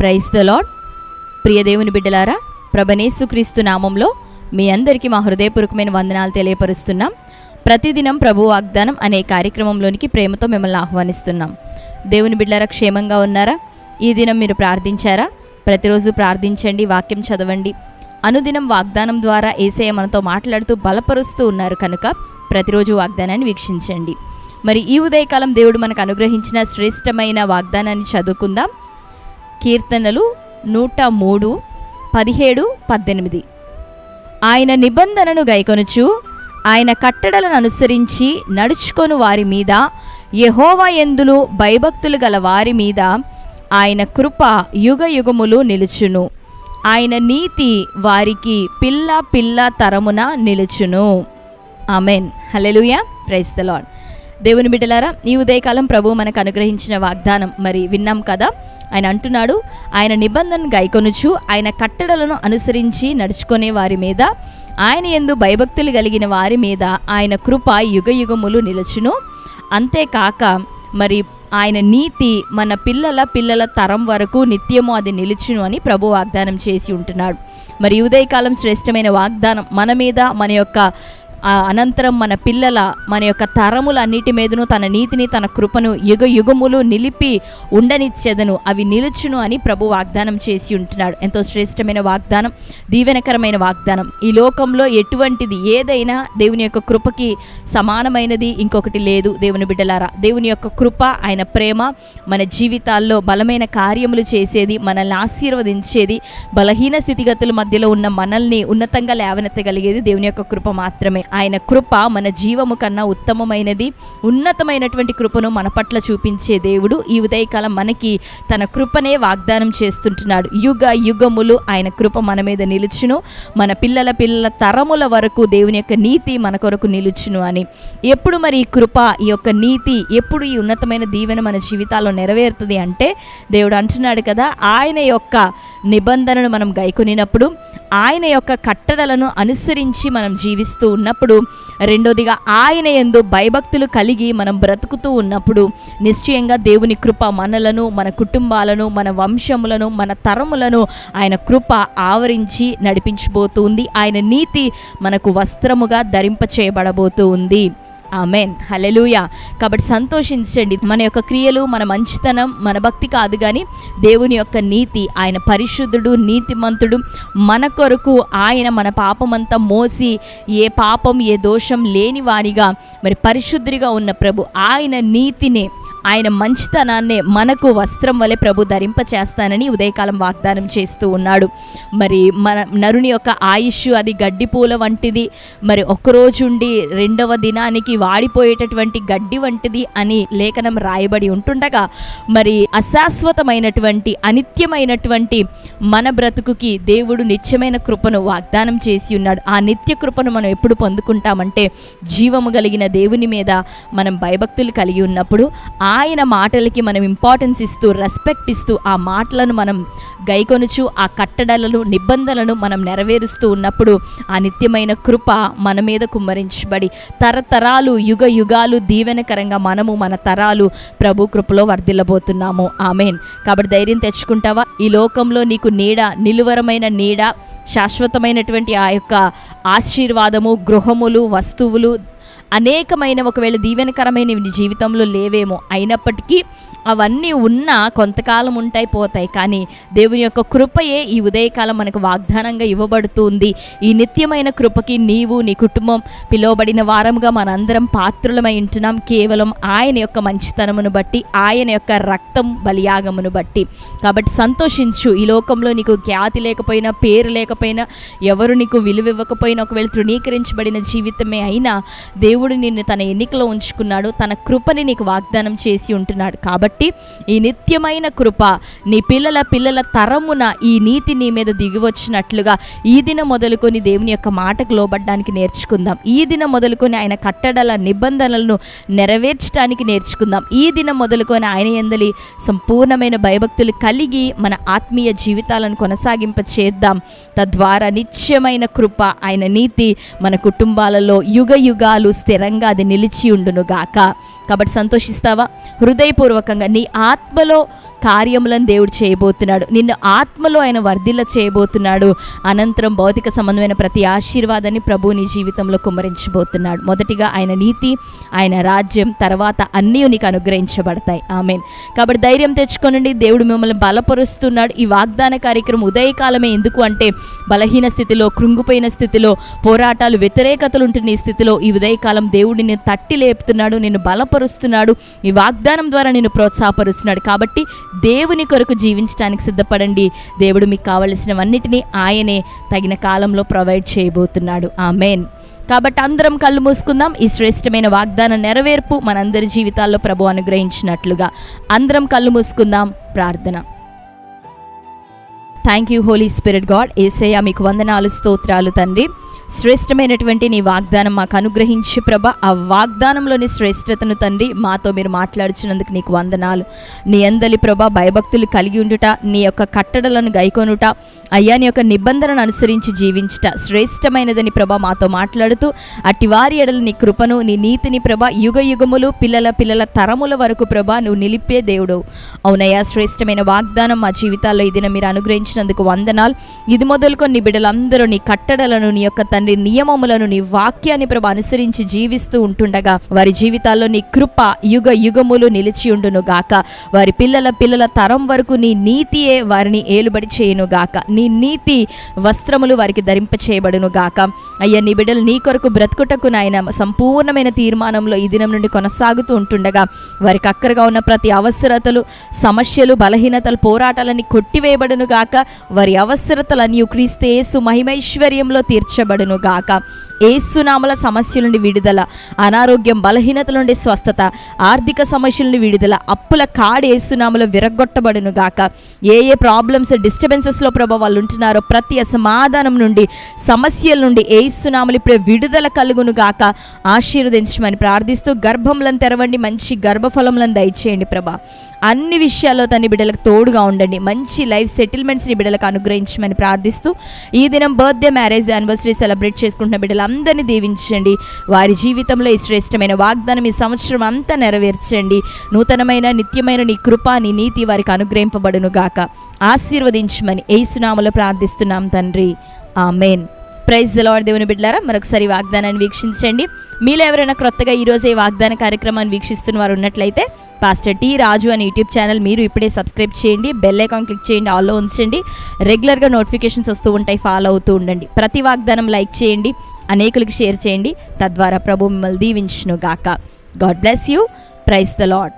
Price the lord ప్రియ దేవుని బిడ్డలారా ప్రభనేసుక్రీస్తు నామంలో మీ అందరికీ మా హృదయపూర్వకమైన వందనాలు తెలియపరుస్తున్నాం. ప్రతిదినం ప్రభు వాగ్దానం అనే కార్యక్రమంలోనికి ప్రేమతో మిమ్మల్ని ఆహ్వానిస్తున్నాం. దేవుని బిడ్డలారా క్షేమంగా ఉన్నారా? ఈ దినం మీరు ప్రార్థించారా? ప్రతిరోజు ప్రార్థించండి వాక్యం చదవండి. అనుదినం వాగ్దానం ద్వారా ఏసయ్య మనతో మాట్లాడుతూ బలపరుస్తూ ఉన్నారు కనుక ప్రతిరోజు వాగ్దానాన్ని వీక్షించండి. మరి ఈ ఉదయకాలం దేవుడు మనకు అనుగ్రహించిన శ్రేష్టమైన వాగ్దానాన్ని చదువుకుందాం. కీర్తనలు నూట మూడు పదిహేడు పద్దెనిమిది. ఆయన నిబంధనను గైకొనుచు ఆయన కట్టడలను అనుసరించి నడుచుకొను వారి మీద యహోవా ఎందులు భయభక్తులు గల వారి మీద ఆయన కృప యుగ యుగములు నిలుచును. ఆయన నీతి వారికి పిల్ల పిల్ల తరమున నిలుచును. Amen hallelujah praise the lord దేవుని బిడ్డలారా ఈ ఉదయకాలం ప్రభు మనకు అనుగ్రహించిన వాగ్దానం మరి విన్నాం కదా? ఆయన అంటున్నాడు ఆయన నిబంధనను గైకొనుచు ఆయన కట్టడలను అనుసరించి నడుచుకునే వారి మీద ఆయన ఎందు భయభక్తులు కలిగిన వారి మీద ఆయన కృప యుగ యుగములు నిలుచును. అంతేకాక మరి ఆయన నీతి మన పిల్లల పిల్లల తరం వరకు నిత్యము అది నిలుచును అని ప్రభు వాగ్దానం చేసి ఉంటున్నాడు. మరి ఉదయకాలం శ్రేష్టమైన వాగ్దానం మన మీద మన యొక్క అనంతరం మన పిల్లల మన యొక్క తరములన్నిటి మీదను తన నీతిని తన కృపను యుగ యుగములు నిలిపి ఉండనిచ్చేదను. అవి నిలుచును అని ప్రభు వాగ్దానం చేసి ఉంటున్నాడు. ఎంతో శ్రేష్టమైన వాగ్దానం దీవెనకరమైన వాగ్దానం. ఈ లోకంలో ఎటువంటిది ఏదైనా దేవుని యొక్క కృపకి సమానమైనది ఇంకొకటి లేదు దేవుని బిడ్డలారా. దేవుని యొక్క కృప ఆయన ప్రేమ మన జీవితాల్లో బలమైన కార్యములు చేసేది మనల్ని ఆశీర్వదించేది బలహీన స్థితిగతుల మధ్యలో ఉన్న మనల్ని ఉన్నతంగా లేవనెత్తగలిగేది దేవుని యొక్క కృప మాత్రమే. ఆయన కృప మన జీవము కన్నా ఉత్తమమైనది ఉన్నతమైనటువంటి కృపను మన పట్ల చూపించే దేవుడు ఈ ఉదయకాలం మనకి తన కృపనే వాగ్దానం చేస్తుంటున్నాడు. యుగ యుగములు ఆయన కృప మన మీద నిలుచును. మన పిల్లల పిల్లల తరముల వరకు దేవుని యొక్క నీతి మన కొరకు నిలుచును అని. ఎప్పుడు మరి ఈ కృప ఈ యొక్క నీతి ఎప్పుడు ఈ ఉన్నతమైన దీవెన మన జీవితాల్లో నెరవేరుతుంది అంటే దేవుడు అంటున్నాడు కదా ఆయన యొక్క నిబంధనను మనం గైకొనినప్పుడు ఆయన యొక్క కట్టడలను అనుసరించి మనం జీవిస్తూ ఉన్నప్పుడు రెండోదిగా ఆయన ఎందు భయభక్తులు కలిగి మనం బ్రతుకుతూ ఉన్నప్పుడు నిశ్చయంగా దేవుని కృప మనలను మన కుటుంబాలను మన వంశములను మన తరములను ఆయన కృప ఆవరించి నడిపించబోతుంది ఆయన నీతి మనకు వస్త్రముగా ధరింప చేయబడబోతూ ఉంది. ఆమెన్. హలెలుయా కాబట్టి సంతోషించండి. మన యొక్క క్రియలు మన మంచితనం మన భక్తి కాదు కానీ దేవుని యొక్క నీతి ఆయన పరిశుద్ధుడు నీతిమంతుడు మన కొరకు ఆయన మన పాపమంతా మోసి ఏ పాపం ఏ దోషం లేని వానిగా మరి పరిశుద్ధిగా ఉన్న ప్రభు ఆయన నీతినే ఆయన మంచితనాన్నే మనకు వస్త్రం వలె ప్రభు ధరింప చేస్తానని ఉదయకాలం వాగ్దానం చేస్తూ ఉన్నాడు. మరి మన నరుని యొక్క ఆయుష్ అది గడ్డి పూల వంటిది. మరి ఒకరోజుండి రెండవ దినానికి వాడిపోయేటటువంటి గడ్డి వంటిది అని లేఖనం రాయబడి ఉంటుండగా మరి అశాశ్వతమైనటువంటి అనిత్యమైనటువంటి మన బ్రతుకుకి దేవుడు నిత్యమైన కృపను వాగ్దానం చేసి ఉన్నాడు. ఆ నిత్య కృపను మనం ఎప్పుడు పొందుకుంటామంటే జీవము కలిగిన దేవుని మీద మనం భయభక్తులు కలిగి ఉన్నప్పుడు ఆయన మాటలకి మనం ఇంపార్టెన్స్ ఇస్తూ రెస్పెక్ట్ ఇస్తూ ఆ మాటలను మనం గైకొనుచు ఆ కట్టడలను నిబంధనలను మనం నెరవేరుస్తూ ఉన్నప్పుడు ఆ నిత్యమైన కృప మన మీద కుమ్మరించబడి తరతరాలు యుగ యుగాలు దీవెనకరంగా మనము మన తరాలు ప్రభు కృపలో వర్ధిల్లబోతున్నాము. ఆమెన్. కాబట్టి ధైర్యం తెచ్చుకుంటావా? ఈ లోకంలో నీకు నీడ నిలువరమైన నీడ శాశ్వతమైనటువంటి ఆ యొక్క ఆశీర్వాదము గృహములు వస్తువులు అనేకమైన ఒకవేళ దీవెనకరమైన నీ జీవితంలో లేవేమో అయినప్పటికీ అవన్నీ ఉన్నా కొంతకాలం ఉంటాయి పోతాయి. కానీ దేవుని యొక్క కృపయే ఈ ఉదయకాలం మనకు వాగ్దానంగా ఇవ్వబడుతుంది. ఈ నిత్యమైన కృపకి నీవు నీ కుటుంబం పిలువబడిన వారముగా మనందరం పాత్రులమై ఉంటున్నాం. కేవలం ఆయన యొక్క మంచితనమును బట్టి ఆయన యొక్క రక్తం బలియాగమును బట్టి. కాబట్టి సంతోషించు. ఈ లోకంలో నీకు ఖ్యాతి లేకపోయినా పేరు లేకపోయినా ఎవరు నీకు విలువ ఇవ్వకపోయినా ఒకవేళ తృణీకరించబడిన జీవితమే అయినా దేవుడు నిన్ను తన ఎన్నికలో ఉంచుకున్నాడు. తన కృపని నీకు వాగ్దానం చేసి ఉంటున్నాడు. కాబట్టి ఈ నిత్యమైన కృప నీ పిల్లల పిల్లల తరమున ఈ నీతి నీ మీద దిగివచ్చినట్లుగా ఈ దినం మొదలుకొని దేవుని యొక్క మాటకు లోబడ్డానికి నేర్చుకుందాం. ఈ దినం మొదలుకొని ఆయన కట్టడల నిబంధనలను నెరవేర్చడానికి నేర్చుకుందాం. ఈ దినం మొదలుకొని ఆయన ఎందలి సంపూర్ణమైన భయభక్తులు కలిగి మన ఆత్మీయ జీవితాలను కొనసాగింప చేద్దాం. తద్వారా నిత్యమైన కృప ఆయన నీతి మన కుటుంబాలలో యుగ యుగాలు స్థిరంగా అది నిలిచి ఉండును గాక కాబట్టి సంతోషిస్తావా? హృదయపూర్వకంగా నీ ఆత్మలో కార్యములను దేవుడు చేయబోతున్నాడు. నిన్ను ఆత్మలో ఆయన వర్ధిల్ల చేయబోతున్నాడు. అనంతరం భౌతిక సంబంధమైన ప్రతి ఆశీర్వాదాన్ని ప్రభు నీ జీవితంలో కుమ్మరించబోతున్నాడు. మొదటిగా ఆయన నీతి ఆయన రాజ్యం తర్వాత అన్నీ నీకు అనుగ్రహించబడతాయి. ఆమెన్. కాబట్టి ధైర్యం తెచ్చుకోనండి. దేవుడు మిమ్మల్ని బలపరుస్తున్నాడు. ఈ వాగ్దాన కార్యక్రమం ఉదయకాలమే ఎందుకు అంటే బలహీన స్థితిలో కృంగిపోయిన స్థితిలో పోరాటాలు వ్యతిరేకతలు ఉంటున్న ఈ స్థితిలో ఈ ఉదయకాలం దేవుడిని తట్టి లేపుతున్నాడు. నిన్ను బలపరుస్తున్నాడు ఈ వాగ్దానం ద్వారా నేను ప్రోత్సాహపరుస్తున్నాడు. కాబట్టి దేవుని కొరకు జీవించడానికి సిద్ధపడండి. దేవుడు మీకు కావలసినవన్నిటినీ ఆయనే తగిన కాలంలో ప్రొవైడ్ చేయబోతున్నాడు. ఆ మెయిన్ కాబట్టి అందరం కళ్ళు మూసుకుందాం. ఈ శ్రేష్టమైన వాగ్దాన నెరవేర్పు మనందరి జీవితాల్లో ప్రభు అనుగ్రహించినట్లుగా అందరం కళ్ళు మూసుకుందాం. ప్రార్థన. Thank you holy spirit God Yesayya మీకు వందనాలు స్తోత్రాలు తండ్రి. శ్రేష్టమైనటువంటి నీ వాగ్దానం మాకు అనుగ్రహించి ప్రభ. ఆ వాగ్దానంలోని శ్రేష్టతను తండ్రి మాతో మీరు మాట్లాడుచున్నందుకు నీకు వందనాలు. నీ అందలి ప్రభ భయభక్తులు కలిగి ఉండుట నీ యొక్క కట్టడలను గైకొనుట అయ్యా నీ యొక్క నిబంధనను అనుసరించి జీవించుట శ్రేష్టమైనదని ప్రభ మాతో మాట్లాడుతూ అట్టి వారి ఎడల నీ కృపను నీ నీతిని ప్రభ యుగ యుగములు పిల్లల పిల్లల తరముల వరకు ప్రభ నువ్వు నిలిపే దేవుడు అవునయ్యా శ్రేష్టమైన వాగ్దానం మా జీవితాల్లో ఇదిన మీరు అనుగ్రహించిన అనుగ్రహించినందుకు వందనాలు. ఇది మొదలుకొని నీ బిడ్డలందరూ నీ కట్టడలను నీ యొక్క తండ్రి నియమములను నీ వాక్యాన్ని ప్రభు అనుసరించి జీవిస్తూ ఉంటుండగా వారి జీవితాల్లో నీ కృప యుగ యుగములు నిలిచి ఉండును గాక. వారి పిల్లల పిల్లల తరం వరకు నీ నీతియే వారిని ఏలుబడి చేయును గాక. నీ నీతి వస్త్రములు వారికి ధరింప చేయబడును గాక. అయ్యా నీ బిడ్డలు నీ కొరకు బ్రతుకుటకు నాయన సంపూర్ణమైన తీర్మానంలో ఈ దినం నుండి కొనసాగుతూ ఉంటుండగా వారికి అక్కరగా ఉన్న ప్రతి అవసరతలు సమస్యలు బలహీనతలు పోరాటాలని కొట్టివేయబడును గాక. వారి అవసరతలన్నీ క్రీస్తు యేసు మహిమైశ్వర్యంలో తీర్చబడును గాక. ఏసునామల సమస్యల నుండి విడుదల అనారోగ్యం బలహీనతల నుండి స్వస్థత ఆర్థిక సమస్యల నుండి విడుదల అప్పుల కాడి ఏసునామలో విరగొట్టబడును గాక. ఏ ఏ ప్రాబ్లమ్స్ డిస్టర్బెన్సెస్లో ప్రభావ వాళ్ళు ఉంటున్నారో ప్రతి అసమాధానం నుండి సమస్యల నుండి ఏసునామలు ఇప్పుడే విడుదల కలుగును గాక. ఆశీర్వదించమని ప్రార్థిస్తూ గర్భములను తెరవండి మంచి గర్భఫలములను దయచేయండి ప్రభా. అన్ని విషయాల్లో తన బిడ్డలకు తోడుగా ఉండండి. మంచి లైఫ్ సెటిల్మెంట్స్ని బిడ్డలకు అనుగ్రహించమని ప్రార్థిస్తూ ఈ దినం బర్త్డే మ్యారేజ్ యానివర్సరీ సెలబ్రేట్ చేసుకుంటున్న బిడ్డలందరినీ దీవించండి. వారి జీవితంలో ఈ శ్రేష్టమైన వాగ్దానం ఈ సంవత్సరం అంతా నెరవేర్చండి. నూతనమైన నిత్యమైన నీ కృప నీ నీతి వారికి అనుగ్రహింపబడును గాక ఆశీర్వదించమని ఏసునామలో ప్రార్థిస్తున్నాం తండ్రి. ఆమెన్. ప్రైజ్ లార్డ్ దేవుని బిడ్డారా మరొకసారి వాగ్దానాన్ని వీక్షించండి. మీలో ఎవరైనా క్రొత్తగా ఈరోజు ఈ వాగ్దాన కార్యక్రమాన్ని వీక్షిస్తున్న వారు ఉన్నట్లయితే పాస్టర్ టీ రాజు అనే యూట్యూబ్ ఛానల్ మీరు ఇప్పుడే సబ్స్క్రైబ్ చేయండి బెల్ ఐకాన్ క్లిక్ చేయండి ఆల్లో ఉంచండి. రెగ్యులర్గా నోటిఫికేషన్స్ వస్తూ ఉంటాయి ఫాలో అవుతూ ఉండండి. ప్రతి వాగ్దానం లైక్ చేయండి అనేకులకు షేర్ చేయండి. తద్వారా ప్రభు మిమ్మల్ని దీవించును గాక God bless you. Praise the lord